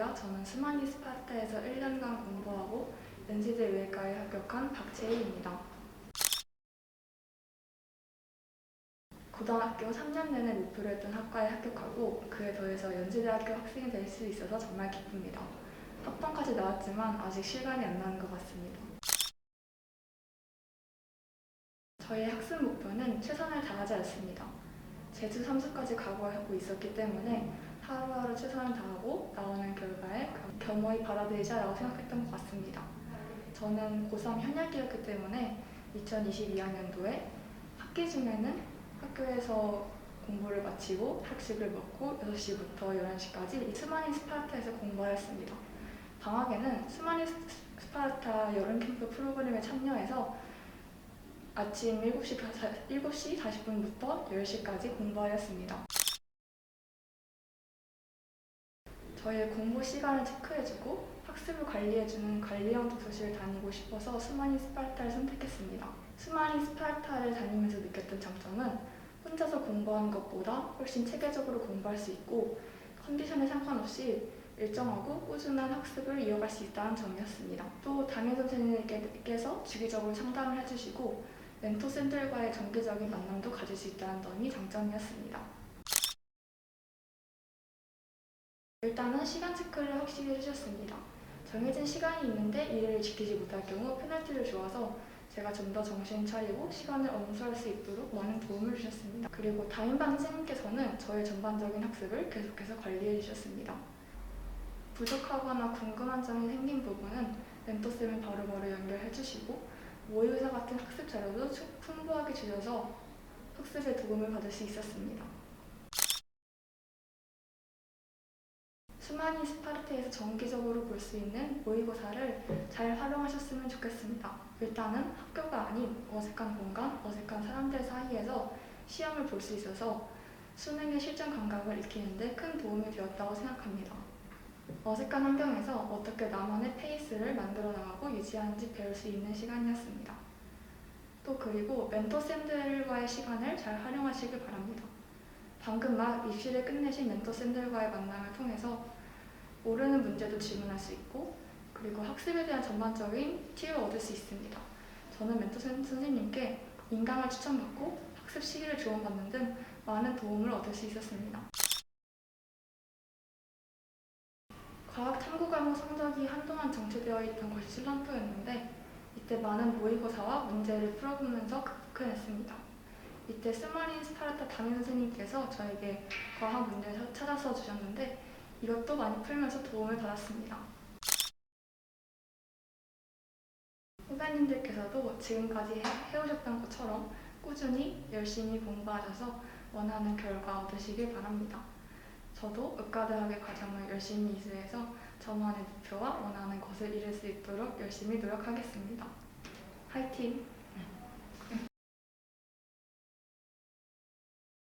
안녕하세요. 저는 스마니 스파르타에서 1년간 공부하고 연세대 외과에 합격한 박채희입니다. 고등학교 3년 내내 목표로 했던 학과에 합격하고 그에 더해서 연세대학교 학생이 될 수 있어서 정말 기쁩니다. 합방까지 나왔지만 아직 실감이 안 나는 것 같습니다. 저희의 학습 목표는 최선을 다하자였습니다. 제주 3수까지 각오하고 있었기 때문에 하루하루 최선을 다하고 나오는 결과에 겸허히 받아들이자라고 생각했던 것 같습니다. 저는 고3 현역이었기 때문에 2022학년도에 학기 중에는 학교에서 공부를 마치고 학식을 먹고 6시부터 11시까지 이 스마니 스파르타에서 공부하였습니다. 방학에는 스마니 스파르타 여름 캠프 프로그램에 참여해서 아침 7시, 7시 40분부터 10시까지 공부하였습니다. 저희의 공부 시간을 체크해주고 학습을 관리해주는 관리형 독서실을 다니고 싶어서 스마니 스파르타를 선택했습니다. 스마니 스파르타를 다니면서 느꼈던 장점은 혼자서 공부하는 것보다 훨씬 체계적으로 공부할 수 있고 컨디션에 상관없이 일정하고 꾸준한 학습을 이어갈 수 있다는 점이었습니다. 또 담임 선생님께서 주기적으로 상담을 해주시고 멘토쌤들과의 정기적인 만남도 가질 수 있다는 점이 장점이었습니다. 일단은 시간 체크를 확실히 해주셨습니다. 정해진 시간이 있는데 이를 지키지 못할 경우 페널티를 주어서 제가 좀 더 정신 차리고 시간을 엄수할 수 있도록 많은 도움을 주셨습니다. 그리고 담임반 선생님께서는 저의 전반적인 학습을 계속해서 관리해 주셨습니다. 부족하거나 궁금한 점이 생긴 부분은 멘토쌤을 바로바로 연결해 주시고 모의고사 같은 학습 자료도 충- 풍부하게 주셔서 학습에 도움을 받을 수 있었습니다. 수많이 스파르타에서 정기적으로 볼 수 있는 모의고사를 잘 활용하셨으면 좋겠습니다. 일단은 학교가 아닌 어색한 공간, 어색한 사람들 사이에서 시험을 볼 수 있어서 수능의 실전 감각을 익히는데 큰 도움이 되었다고 생각합니다. 어색한 환경에서 어떻게 나만의 페이스를 만들어 나가고 유지하는지 배울 수 있는 시간이었습니다. 또 그리고 멘토쌤들과의 시간을 잘 활용하시길 바랍니다. 방금 막 입시를 끝내신 멘토쌤들과의 만남을 통해서 모르는 문제도 질문할 수 있고 그리고 학습에 대한 전반적인 팁을 얻을 수 있습니다. 저는 멘토 선- 선생님께 인강을 추천받고 학습 시기를 조언받는 등 많은 도움을 얻을 수 있었습니다. 과학 탐구 과목 성적이 한동안 정체되어 있던 것이 슬럼프였는데 이때 많은 모의고사와 문제를 풀어보면서 극복해냈습니다. 이때 스마린 스파르타 담임 선생님께서 저에게 과학 문제를 찾아서 주셨는데 이것도 많이 풀면서 도움을 받았습니다. 후배님들께서도 지금까지 해- 해오셨던 것처럼 꾸준히 열심히 공부하셔서 원하는 결과 얻으시길 바랍니다. 저도 의과대학의 과정을 열심히 이수해서 저만의 목표와 원하는 것을 이룰 수 있도록 열심히 노력하겠습니다. 화이팅!